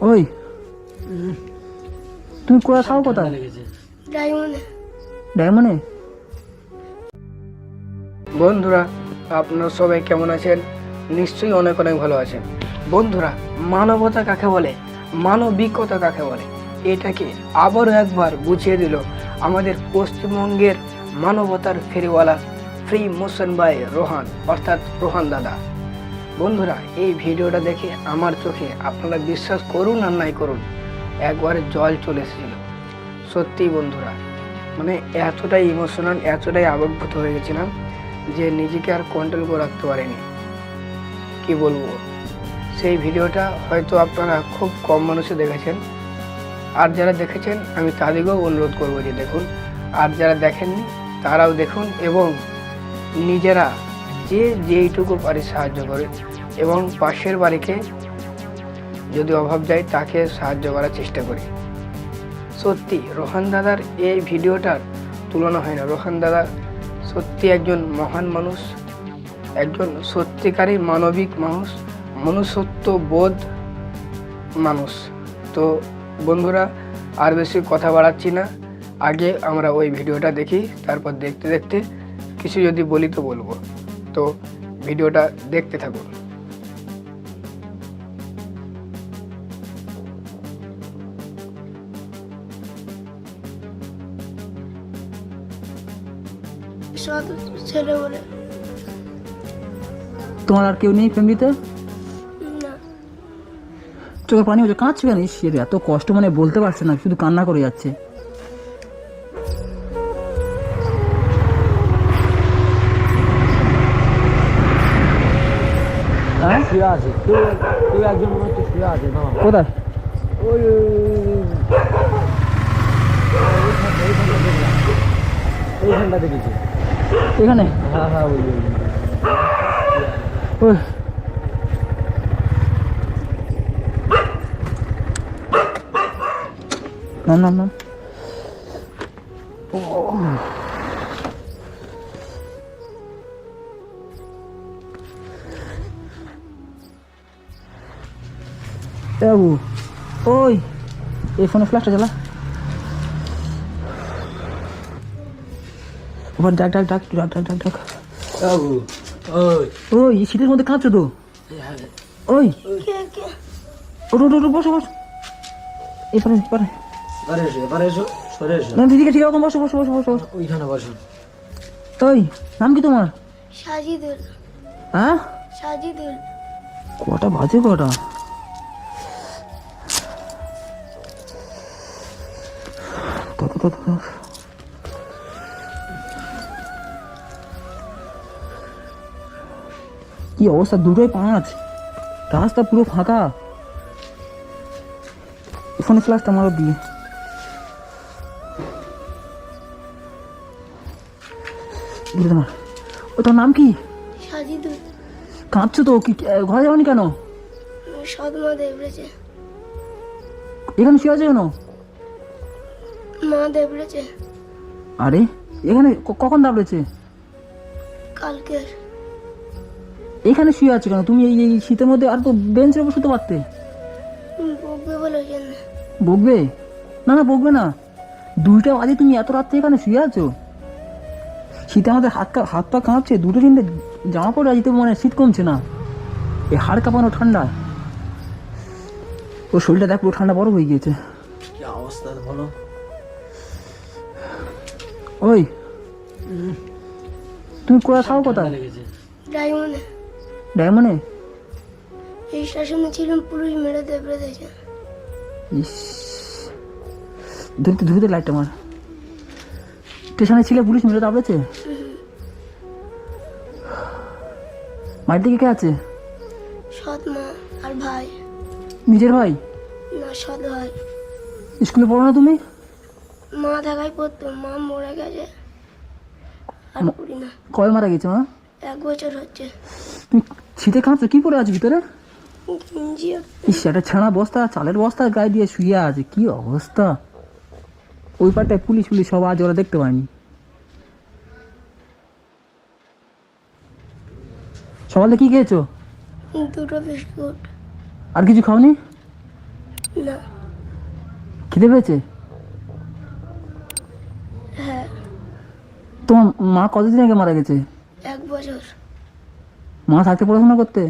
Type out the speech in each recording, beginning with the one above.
ওই। তুমি কোথায় থাকো কোথায়? ডায়মন্ড। ডায়মন্ডে? বন্ধুরা আপনারা সবাই কেমন আছেন? নিশ্চয়ই অনেক অনেক ভালো আছেন। বন্ধুরা মানবতা কাকে বলে? মানবিকতা কাকে বলে? এটাকে আবারও একবার বুঝিয়ে দিল আমাদের পশ্চিমবঙ্গের মানবতার ফেরিওয়ালা ফ্রি মোশন বাই রোহান অর্থাৎ রোহান দাদা। বন্ধুরা, এই ভিডিওটা দেখে আমার চোখে আপনারা বিশ্বাস করুন আর নাই করুন, একবারে জল চলে এসেছিল। সত্যি বন্ধুরা মানে এতটাই ইমোশনাল এতটাই আবেগভূত হয়ে গেছিলাম যে নিজেকে আর কন্ট্রোল করে রাখতে পারিনি। কি বলব? সেই ভিডিওটা হয়তো আপনারা খুব কম মানুষে দেখেছেন। আর যারা দেখেছেন, আমি তাদেরকেও অনুরোধ করব যে দেখুন। আর যারা দেখেননি, তারাও দেখুন এবং নিজেরা যে যেইটুকু পারে সাহায্য করে এবং পাশের বাড়িকে যদি অভাব যায় তাকে সাহায্য করার চেষ্টা করি। সত্যি, রোহান দাদার এই ভিডিওটার তুলনা হয় না। রোহান দাদা সত্যি একজন মহান মানুষ, একজন সত্যিকারই মানবিক মানুষ, মনুষ্যত্ব বোধ মানুষ। তো বন্ধুরা, আর বেশি কথা বাড়াচ্ছি না। আগে আমরা ওই ভিডিওটা দেখি, তারপর দেখতে দেখতে কিছু যদি বলি তো বলব। তো ভিডিওটা দেখতে থাকুন ছেলে বলে। তোমার আর কেউ নেই ফ্যামিলিতে? না। চোখে পানি হচ্ছে কাঁদছে কেন? ইস, এত কষ্ট মানে বলতে পারছে না শুধু কান্না করে যাচ্ছে। শুয়ে আছে কেউ কেউ একজন মনে হচ্ছে শুয়ে আছে না কোথায় ওই এইখানটা দেখেছি এখানে হ্যাঁ হ্যাঁ ওই ওই, ওই। ওই নাম নাম নাম বাবু ওই এই ফোনে ফ্ল্যাশটা জ্বালা। ওখানে ডাক ডাক ডাক ডাক ডাক ডাক ডাক বাবু ওই। ওই শীতের মধ্যে কাঁদছো তো। ওই। কে কে ওটো ওটো বসো। বসো এপারে এপারে এবারে এসো এবারে এসো সরে এসো। না দিদিকে ঠিক রকম বসো বসো বসো বসো বসো। ওইখানে বসো। ওই নাম কি তোমার? সাজিদুল। হ্যাঁ? সাজিদুল। কটা বাজে কটা? তো, তো, তো, তো। কি অবস্থা? দুটোই পাঁচ। রাস্তা পুরো ফাঁকা। ফোনে ফ্লাশটা মারো দিয়ে। ও তোর নাম কি? কাঁদছো তো? কি ঘরে যাওনি কেন? এখানে শুয়ে আছে কেন? মা দেবড়েছে আরে এখানে কখন দাবড়েছে? কালকে। এখানে শুয়ে আছে কেন? তুমি এই এই শীতের মধ্যে আর তো বেঞ্চের উপর শুতে পারতে। বকবে বলে বকবে? না না বকবে না। দুইটা বাজে তুমি এত রাত্রে এখানে শুয়ে আছো? শীতে আমাদের হাত কা- হাত পা কাঁপছে দুটো তিনটে জামা পরে আজ তো মানে শীত কমছে না। এই হাড় কাঁপানো ঠান্ডা। ওর শরীরটা দেখ পুরো ঠান্ডা বড় হয়ে গিয়েছে। কি অবস্থা বলো? ওই। তুমি কোথায় থাকো কোথায়? লেগেছে ডায়মন্ড। ডায়মন্ডে? এই স্টেশনে ছিলাম পুলিশ মেরে দেবড়ে দিয়েছে ইস। ধরতে ধরতে লাইটটা মার স্টেশনে ছিলে পুলিশ মেরে দাবড়েছে মায়ের দিকে কে আছে? সৎ মা আর ভাই। নিজের ভাই? না সৎ ভাই। স্কুলে পড়ো না তুমি? মা থাকাই পড়তো মা মরে গেছে। আর পড়ি না। কবে মারা গেছে মা? এক বছর হচ্ছে। তুমি শীতে কাঁপছো কি করে আছে ভিতরে? ইস একটা ছেঁড়া বস্তা চালের বস্তা গায়ে দিয়ে শুয়ে আছে কি অবস্থা? ওই পারটায় পুলিশ পুলিশ সব আজ ওরা দেখতে পায়নি। সকালে কি খেয়েছো? দুটো বিস্কুট। আর কিছু খাওনি? না। খিদে পেয়েছে হ্যাঁ তোমার মা কতদিন আগে মারা গেছে? এক বছর। মা থাকতে পড়াশোনা করতে?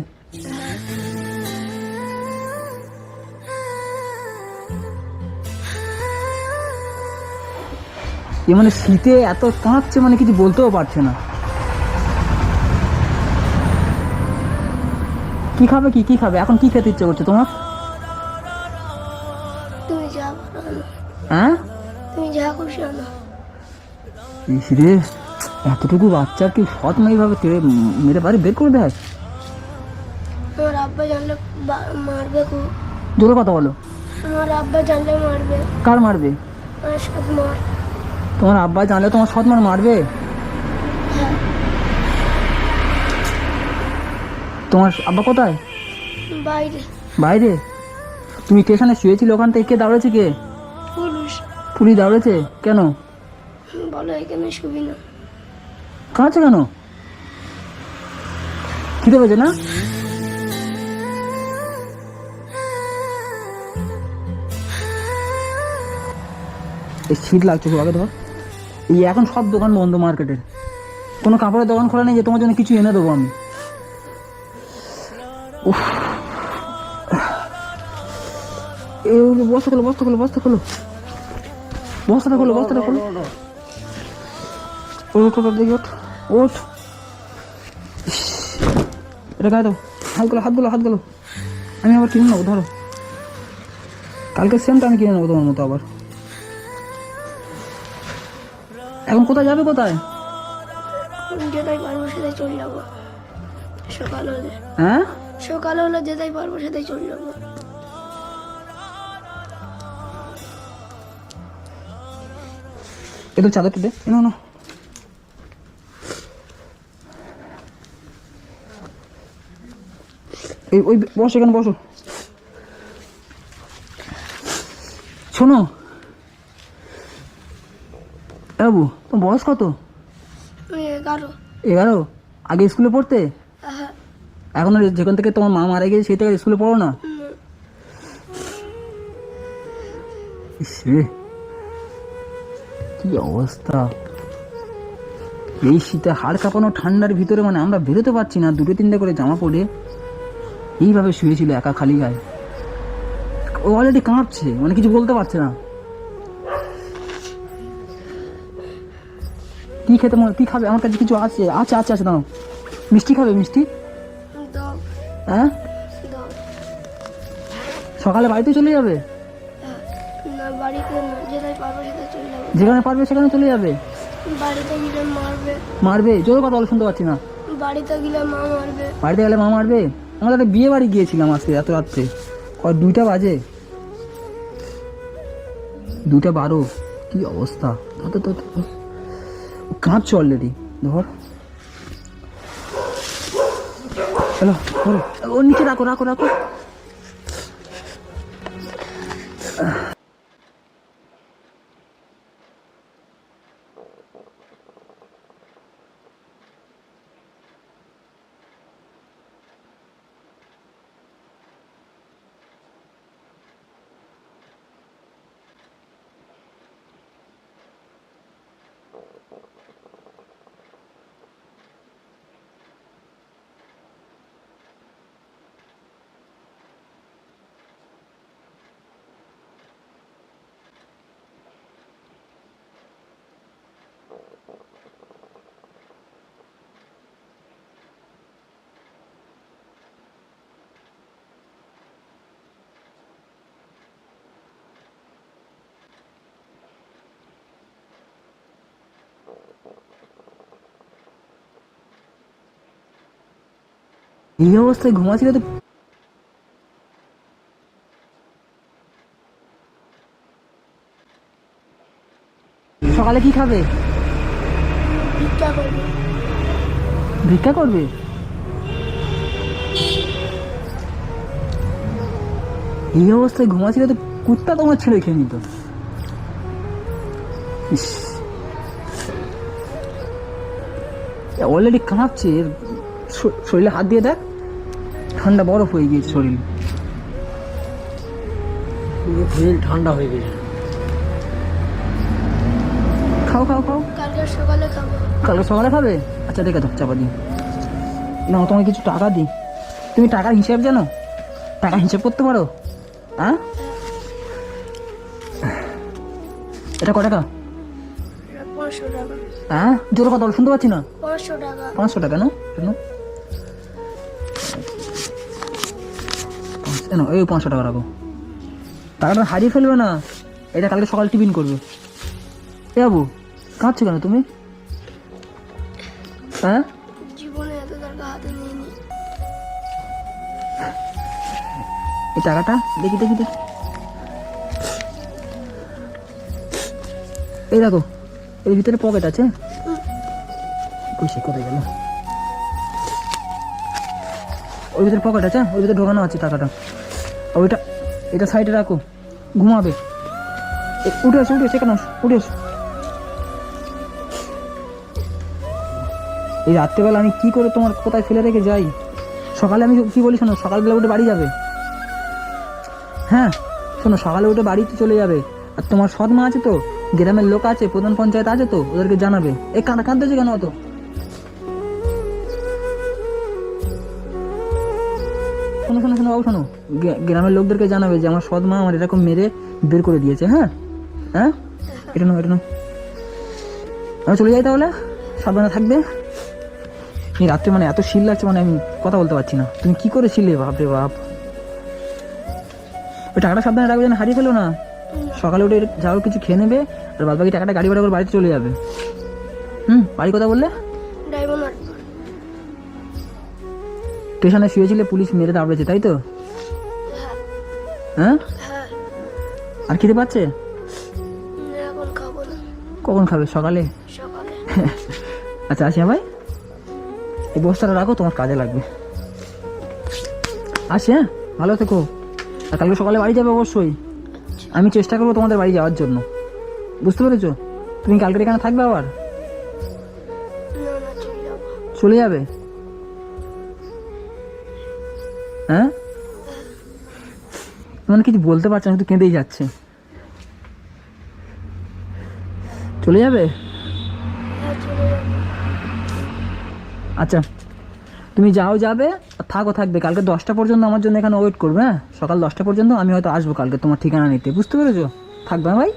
এ মানে শীতে এত কাঁপছে মানে কিছু বলতেও পারছে না। কি খাবে কি কি খাবে? এখন কি খেতে ইচ্ছে করছে তোমার? হ্যাঁ? তুমি যা খুশি ইস রে এতটুকু বাচ্চা কি সৎ না এইভাবে তেড়ে মেরে বাড়ি বের করে দেয়? আমার আব্বা জানলে মারবে জোরে কথা বলো। আমার আব্বা জানলে মারবে। কার মারবে? তোমার আব্বা জানলে তোমার সৎ মার মারবে? তোমার আব্বা কোথায়? বাইরে। বাইরে? তুমি স্টেশনে শুয়েছিলে? ওখান থেকে কে দাঁড়িয়েছে কে? পুলিশ পুলিশ দাঁড়িয়েছে? কেন? বলো এখানে শুবি না? কাঁদছে কেন? খিদে পেয়েছে না? এই শীত লাগছে খুব, আগে ধর। এই এখন সব দোকান বন্ধ মার্কেটের। কোনো কাপড়ের দোকান খোলা নেই যে তোমার জন্য কিছু এনে দেবো আমি। বস্তা খোলো বস্তা খোলো বস্তা খোলো। বস্তাটা খোলো বস্তাটা খোলো। ওঠ ওঠ দেখি ওঠ ওঠ এটা গায়ে দাও হাতগুলো হাতগুলো হাতগুলো আমি আবার কিনে নেব ধরো কালকে সেমটা আমি কিনে নেব তোমার মতো আবার এখন কোথায় যাবে কোথায় যেটাই পারব সেটাই চলে যাব সকাল হলে হ্যাঁ সকাল হলে যেটাই পারব সেটাই চলে যাব এতো চাদরটা দে না না এই ওই বসো এখানে বসো। শোনো। বাবু তোমার বয়স কত? এগারো। এগারো? আগে স্কুলে পড়তে? হ্যাঁ। এখন যেখান থেকে তোমার মা মারা গেছে সেই থেকে স্কুলে পড়ো না? কি অবস্থা? এই শীতে হাড় কাঁপানো ঠান্ডার ভিতরে মানে আমরা বেরোতে পারছি না দুটো তিনটে করে জামা পরে। এইভাবে শুয়েছিল একা খালি গায়ে। ও অলরেডি কাঁপছে মানে কিছু বলতে পারছে না। কি খেতে মনে কি খাবে? আমার কাছে কিছু আছে। আছে আছে আছে দাও মিষ্টি খাবে মিষ্টি? হ্যাঁ? সকালে বাড়িতে চলে যাবে? যেখানে পারবে সেখানে চলে যাবে। মারবে। মারবে? জোর কথা বলে শুনতে পাচ্ছি না। বাড়িতে গেলে মা মারবে। বাড়িতে গেলে মা মারবে? আমরা একটা বিয়ে বাড়ি গিয়েছিলাম আজকে, এত রাত্রে। কয়, দুইটা বাজে? দুইটা বারো? কি অবস্থা? কাঁদছো অলরেডি ধর। হ্যালো ওর নিচে রাখো রাখো রাখো। এই অবস্থায় ঘুমাচ্ছিল তো। সকালে কি খাবে? ভিক্ষা করবে। এই অবস্থায় ঘুমাচ্ছিল তো কুত্তা তোমার ছেড়ে খেয়ে নিত। ইস। অলরেডি কাঁপছে শরীরে হাত দিয়ে দেখ। ঠান্ডা বরফ হয়ে গিয়েছে শরীর। পুরো শরীর ঠান্ডা হয়ে গেছে। খাও খাও খাও। কালকে সকালে খাব। কালকে সকালে খাবে? আচ্ছা দেখে দাও চাপা দিই। না তোমাকে কিছু টাকা দিই। তুমি টাকার হিসাব জানো? টাকা হিসাব করতে পারো? হ্যাঁ এটা ক টাকা? হ্যাঁ জোরে কথা শুনতে পাচ্ছি না। পাঁচশো টাকা। পাঁচশো টাকা না? কেন? এই পাঁচশো টাকা রাখো। টাকাটা হারিয়ে ফেলবে না। এটা কালকে সকালে টিফিন করবে। এ বাবু কাঁদছো কেন তুমি? হ্যাঁ? এই টাকাটা? দেখি দেখি দেখি। এই দেখো এর ভিতরে পকেট আছে। কই সে কোথায় গেল? ওই ভিতরে পকেট আছে ওই ভিতরে ঢোকানো আছে টাকাটা। ওইটা, এটা সাইডে রাখো। ঘুমাবে। উঠে আসো, উঠে এসো কেন উঠে এসো এই রাত্রেবেলা আমি কি করে তোমার কোথায় ফেলে রেখে যাই? সকালে আমি কি বলি শোনো, সকালবেলা উঠে বাড়ি যাবে। হ্যাঁ শোনো, সকালে উঠে বাড়িতে চলে যাবে। আর তোমার সৎ মা আছে তো, গ্রামের লোক আছে, প্রধান পঞ্চায়েত আছে তো, ওদেরকে জানাবে। এই কাঁদা, কাঁদতেছে কেন অত? বাবু, শোনো গ্রামের লোকদেরকে জানাবে যে আমার সৎ মা আমার এরকম মেরে বের করে দিয়েছে হ্যাঁ? হ্যাঁ? এটা নাও এটা নাও। আমি চলে যাই তাহলে, সাবধানে থাকবে। এই রাত্রে মানে এত শিল লাগছে মানে আমি কথা বলতে পারছি না। তুমি কি করে ছিলে বাপ রে বাপ? ওই টাকাটা সাবধানে রাখবে যেন হারিয়ে ফেলো না। সকালে উঠে যাও, কিছু খেয়ে নেবে, আর বাদ বাকি টাকাটা গাড়ি ভাড়া করে বাড়িতে চলে যাবে। হুম বাড়ি কথা বললে? স্টেশনে শুয়েছিলে পুলিশ মেরে দাবড়েছে তাই তো? হ্যাঁ। হ্যাঁ? আর খেতে পাচ্ছে? কখন খাবে? সকালে? আচ্ছা আসি হ্যাঁ ভাই এই বস্তাটা রাখো তোমার কাজে লাগবে। আসি হ্যাঁ? ভালো থেকো। আর কালকে সকালে বাড়ি যাবে অবশ্যই। আমি চেষ্টা করব তোমাদের বাড়ি যাওয়ার জন্য। বুঝতে পেরেছ? তুমি কালকে এখানে থাকবে আবার? চলে যাব? হ্যাঁ? মানে কিছু বলতে পারছে না একটু কেঁদেই যাচ্ছে। চলে যাবে? আচ্ছা তুমি যাও যাবে থাকো থাকবে। কালকে দশটা পর্যন্ত আমার জন্য এখানে ওয়েট করবে হ্যাঁ? সকাল দশটা পর্যন্ত আমি হয়তো আসব কালকে তোমার ঠিকানা নিতে। বুঝতে পেরেছ? থাকবে ভাই?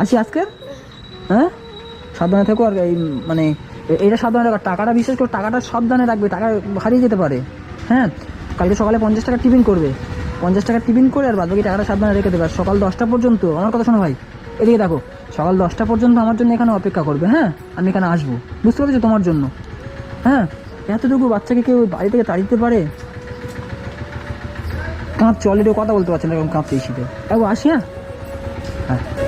আসি আজকে হ্যাঁ? সাবধানে থেকো, আর এই মানে এটা সাবধানে টাকাটা, বিশেষ করে টাকাটা সাবধানে রাখবে, টাকা হারিয়ে যেতে পারে। হ্যাঁ? কালকে সকালে পঞ্চাশ টাকা টিফিন করবে। পঞ্চাশ টাকা টিফিন করে আর বাদ বাকি টাকাটা সাবধানে রেখে দেবে। আর সকাল দশটা পর্যন্ত, আমার কথা শোনো ভাই, এদিকে দেখো, সকাল দশটা পর্যন্ত আমার জন্য এখানে অপেক্ষা করবে হ্যাঁ? আমি এখানে আসব। বুঝতে পেরেছ তোমার জন্য? হ্যাঁ? এতটুকু বাচ্চাকে কেউ বাড়ি থেকে তাড়িতে পারে? কাঁপছে অলরেডি কথা বলতে পারছে না, এরকম কাঁপতে শীতে। একবার আসি হ্যাঁ? হ্যাঁ।